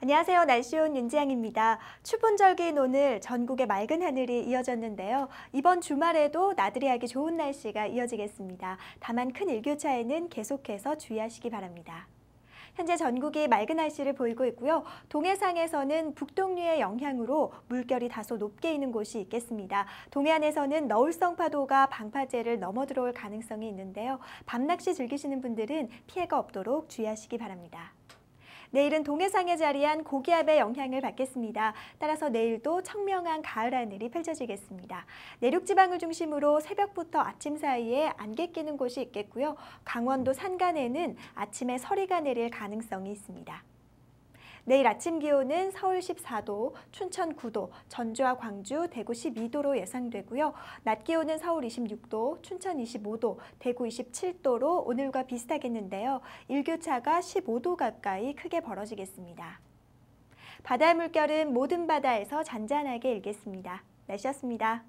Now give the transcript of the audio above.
안녕하세요. 날씨온 윤지양입니다. 추분절기인 오늘 전국의 맑은 하늘이 이어졌는데요. 이번 주말에도 나들이 하기 좋은 날씨가 이어지겠습니다. 다만 큰 일교차에는 계속해서 주의하시기 바랍니다. 현재 전국이 맑은 날씨를 보이고 있고요. 동해상에서는 북동류의 영향으로 물결이 다소 높게 있는 곳이 있겠습니다. 동해안에서는 너울성 파도가 방파제를 넘어 들어올 가능성이 있는데요. 밤낚시 즐기시는 분들은 피해가 없도록 주의하시기 바랍니다. 내일은 동해상에 자리한 고기압의 영향을 받겠습니다. 따라서 내일도 청명한 가을 하늘이 펼쳐지겠습니다. 내륙 지방을 중심으로 새벽부터 아침 사이에 안개 끼는 곳이 있겠고요. 강원도 산간에는 아침에 서리가 내릴 가능성이 있습니다. 내일 아침 기온은 서울 14도, 춘천 9도, 전주와 광주, 대구 12도로 예상되고요. 낮 기온은 서울 26도, 춘천 25도, 대구 27도로 오늘과 비슷하겠는데요. 일교차가 15도 가까이 크게 벌어지겠습니다. 바다의 물결은 모든 바다에서 잔잔하게 일겠습니다. 날씨였습니다.